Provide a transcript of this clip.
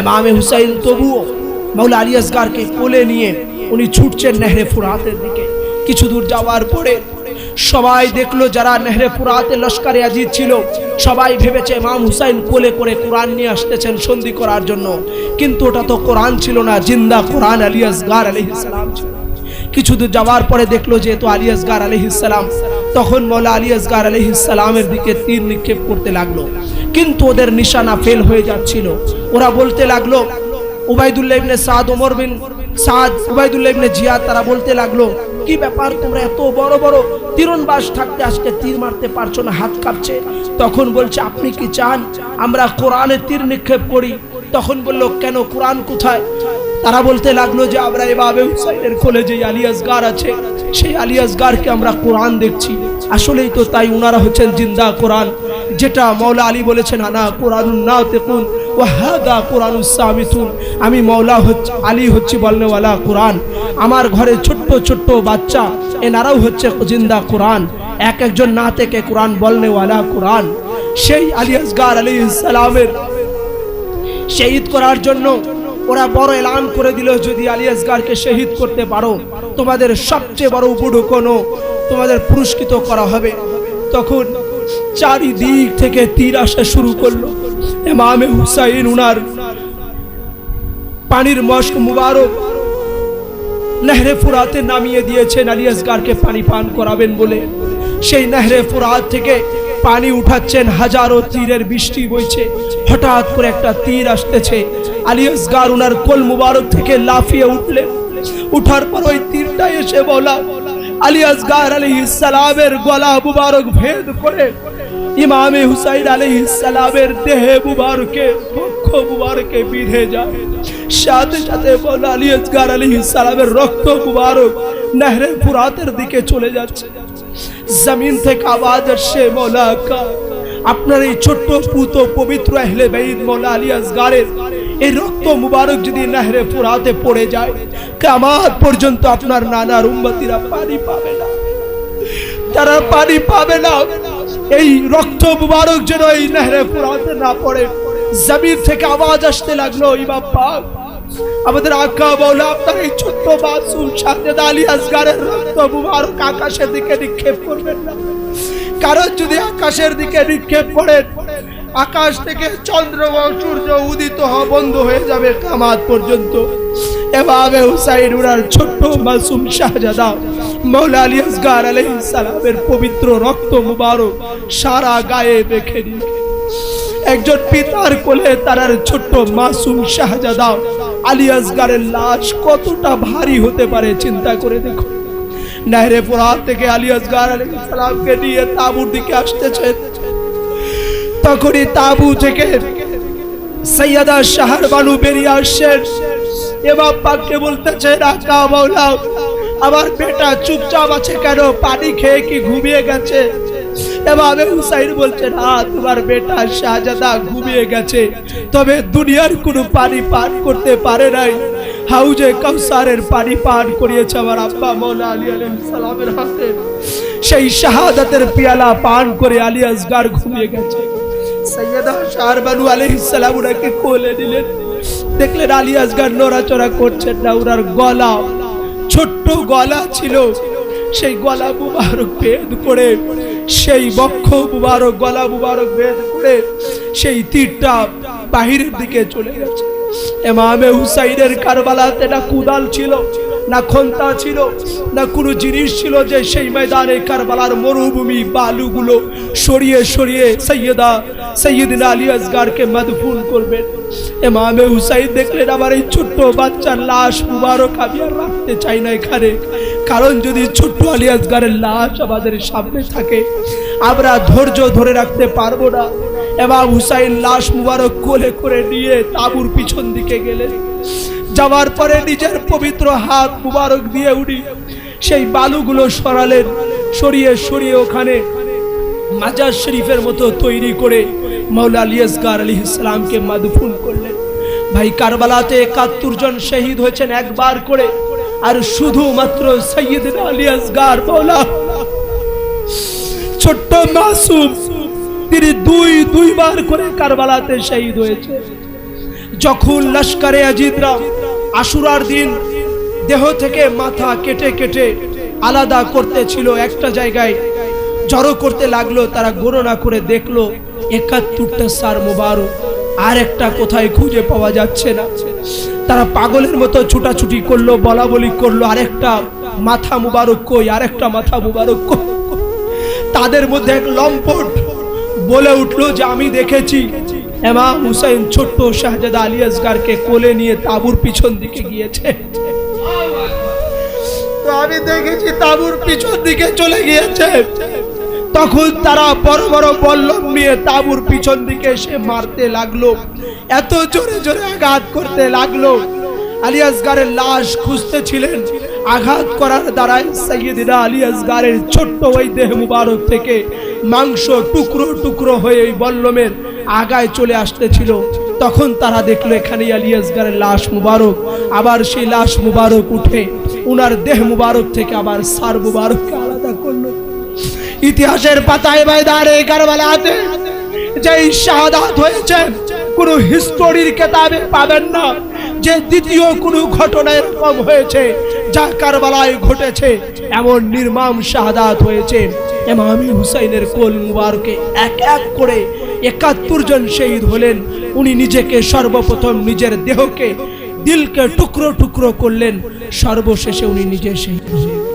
এমামে হুসাইন তবুও মৌলা আলী আসগারকে কোলে নিয়ে উনি ছুটছেন নেহরে ফুরাতের দিকে। কিছু দূর যাওয়ার পরে সবাই দেখল যারা নেহরে ফুরাতে লস্করে আজিজ ছিল, সবাই ভেবেছে ইমাম হুসাইন কোলে করে কোরআন নিয়ে আসতেছেন সন্ধি করার জন্য। কিন্তু ওটা তো কোরআন ছিল না, জিন্দা কোরআন আলী আসগার আলহিস সালাম ছিল। কিছু দূর যাওয়ার পরে দেখল যে তো আলী আসগার আলহিসাল্লাম তখন মৌলা আলী আসগার আলহিসাল্লামের দিকে তীর নিক্ষেপ করতে লাগল। কিন্তু ওদের নিশানা ফেল হয়ে যাচ্ছিল। ওরা বলতে লাগল Ubaidullah ibn Saad, Omar bin Saad Ubaidullah ibn Ziyad, তারা বলতে লাগল, কি ব্যাপার, তোমরা এত বড় বড় তীরনবাস থাকতে আজকে তীর মারতে পারছ না, হাত কাঁপছে? তখন বলছে, আপনি কি চান? আমরা কোরআনে তীর নিক্ষেপ করি তখন বলল, কেন? কোরআন কোথায়? তারা বলতে লাগল যে, আমরা এভাবে হুসাইনের কোলে যে আলী আসগার আছে, সেই আলী আসগারকে আমরা কোরআন দেখছি। আসলেই তো তাই উনারা হচ্ছেন জিন্দা কোরআন। যেটা মৌলা আলী বলেছেন আনা কোরআন না তেকুন ও হাদা কোরআন সামিতুন আমি মৌলা হচ্ছে, আলী হচ্ছি বলনেওয়ালা কোরআন। আমার ঘরে ছোট্ট ছোট্ট বাচ্চা, এনারাও হচ্ছে জিন্দা কোরআন। এক একজন না থেকে কোরআন বলনেওয়ালা কোরআন। সেই আলী আসগার আলী শহীদ করার জন্য ওরা বড় এলান করে দিল যদি আলী আসগারকে শহীদ করতে পারো। তোমাদের সবচেয়ে বড় উপডু কোনো তোমাদের পুরস্কৃত করা হবে। তখন চারিদিক থেকে তীর আসা শুরু করল। এমামে হুসাইন উনার পানির মস্ক মুবারক নেহরে ফুরাতে নামিয়ে দিয়েছেন আলী আসগারকে পানি পান করাবেন বলে। সেই নেহরে ফুরাত থেকে পানি উঠাচ্ছেন, হাজারো তীরের বৃষ্টি বইছে। হঠাৎ করে একটা তীর আসতেছে। আলী আসগার উনার কোল মুবারক থেকে লাফিয়ে উঠলেন। উঠার পর ওই তীরটা এসে বলা আলী আসগার আলী সালামের গলা মুবারক ভেদ করে, ইমামে হুসাইন আলী সালামের দেহে মুবারকে মুবারকে সাথে সাথে বলা রক্ত মুবারক নেহরে ফুরাতের দিকে চলে যাচ্ছে। জমিন থেকে আওয়াজ আসছে মৌলা আপনার এই ছোট্ট পুত পবিত্র আহলে বাইদ মৌলা আলী আসগারের এই রক্ত মুবারক যদি নাহরে ফুরাতে পড়ে যায় কামাত পর্যন্ত আপনার নানার উম্মতিরা পানি পাবে না। তারা পানি পাবে না। এই রক্ত মুবারক যেন এই নেহরে ফুরাতে না পড়ে। জমিন থেকে আওয়াজ আসতে লাগল, ইমাম পাক। আমাদের আকা বলা আপনার এই ছোট্ট মাসুম সাজেদ আলী আসগারের রক্ত মুবারক আকাশের দিকে নিক্ষেপ করবেন না। কারণ যদি আকাশের দিকে নিক্ষেপ করেন, আকাশ থেকে চন্দ্র সূর্য উদিত হওয়া বন্ধ হয়ে যাবে কামাত পর্যন্ত। এভাবে হুসাইন উনার ছোট্ট মাসুম শাহজাদা মৌলা আলী আসগার আলাইহিস সালামের পবিত্র রক্ত মুবারক সারা গায়ে মেখে দিয়ে একজন পিতার কোলে তার ছোট্ট মাসুম শাহজাদা আলী আসগারের লাশ কতটা ভারী হতে পারে চিন্তা করে দেখো নাহরে ফুরাত থেকে আলী আসগার সালামকে নিয়ে তাবুর দিকে আসতেছে। তখনই তাবু থেকে সৈয়দা শাহর বানু বেরিয়ে আসছেন। এবার পাককে বলতেছে রাকা মাওলা, আমার বেটা চুপচাপ আছে কেন? পানি খেয়ে কি ঘুমিয়ে গেছে? এভাবে হুসাইন বলছে না তোমার বেটা শাহজাদা ঘুমিয়ে গেছে। তবে দুনিয়ার কোনো পানি পান করতে পারে নাই। হাউজে কাউসারের পানি পান করিয়েছে আমার আব্বা মৌলা আলী সালামের হাতে। সেই শাহাদাতের পিয়ালা পান করে আলী আসগার ঘুমিয়ে গেছে। সৈয়দা কোলে নিলেন। দেখলেন আলী আসগার করছেন না, ওনার গলা, ছোট্ট গলা ছিল। সেই গলা মুবারক ভেদ করে সেই বক্ষ মুবারক, গলা মুবারক ভেদ করে সেই তীরটা বাহিরের দিকে চলে গেছে। এমামে হুসাইনের কারবালাতে না কুদাল ছিল। না খন্তা ছিল, না কোনো জিনিস ছিল যে সেই ময়দানে কারবালার মরুভূমি বালুগুলো সরিয়ে সরিয়ে সৈয়দা সৈয়দিন আলী আসগারকে মদফুন করবেন এমামে হুসাইন দেখলেন, আমার এই ছোট্ট বাচ্চার লাশ মুবারক আমি আর রাখতে চাই না এখানে। কারণ যদি ছোট্ট আলী আসগারের লাশ আমাদের সামনে থাকে, আমরা ধৈর্য ধরে রাখতে পারব না। এমাম হুসাইন লাশ মুবারক কোলে করে নিয়ে তাবুর পিছন দিকে গেলেন। যাওয়ার পরে নিজের পবিত্র হাত মুবারক দিয়ে উনি সেই বালুগুলো সরালেন, সরিয়ে সরিয়ে ওখানে মাজার শরীফের মতো তৈরি করে মৌলা আলী আসগার আলী ইসলামকে মাদফুন করলেন। ভাই, কারবালাতে একাত্তর জন শহীদ হয়েছেন একবার করে, আর শুধুমাত্র সৈয়দ আলী আসগার মৌলা। ছোট্ট মাসুম, তিনি দুই, দুইবার করে কারবালাতে শহীদ হয়েছে। যখন লস্করে আজিদরা আশুরার দিন দেহ থেকে মাথা কেটে কেটে আলাদা করতে ছিল একটা জায়গায়। জড়ো করতে লাগল, তারা গণনা করে দেখল, একাত্তরটা সার মোবারক, আর একটা কোথায় খুঁজে পাওয়া যাচ্ছে না। তারা পাগলের মতো ছুটাছুটি করল বলা বলি করল, আরেকটা মাথা মুবারক কই, আরেকটা মাথা মুবারক কই? তাদের মধ্যে এক লম্পট বলে উঠল যে, আমি দেখেছি। এমাম হুসাইন ছোট্ট শাহজাদা আলী আসগারকে কোলে নিয়ে তাবুর পিছন দিকে গিয়েছে। আমি দেখেছি তাবুর পিছন দিকে চলে গিয়েছে। তখন তারা বড় বড় বল্লম নিয়ে তাবুর পিছন দিকে এসে মারতে লাগল। এত জোরে জোরে আঘাত করতে লাগল। আলী আসগারের লাশ খুঁজতেছিলেন আঘাত করার দ্বারাই সৈয়দিনা আলী আসগারের ছোট্ট ওই দেহ মুবারক থেকে মাংস টুকরো টুকরো হয়ে ওই বল্লমের আগায় চলে আসতেছিল। তখন তারা দেখল এখানে আলী আসগারের লাশ মুবারক। আবার সেই লাশ মুবারক উঠে উনার দেহ মুবারক থেকে আবার সার মুবারককে আলাদা করল। ইতিহাসের পাতায় ময়দানে কারবালাতে যেই শাহাদাত হয়েছে, কোন হিস্টোরির কেতাবে পাবেন না। যে দ্বিতীয় কোনো ঘটনা এরকম হয়েছে যা কারবালায় ঘটেছে, এমন নির্মাম শাহাদাত হয়েছে। এমামি হুসাইনের কোল মুবারকে এক এক করে একাত্তর জন শহীদ হলেন। উনি নিজেকে সর্বপ্রথম নিজের দেহকে, দিলকে টুকরো টুকরো করলেন। সর্বশেষে উনি নিজে শহীদ হলেন।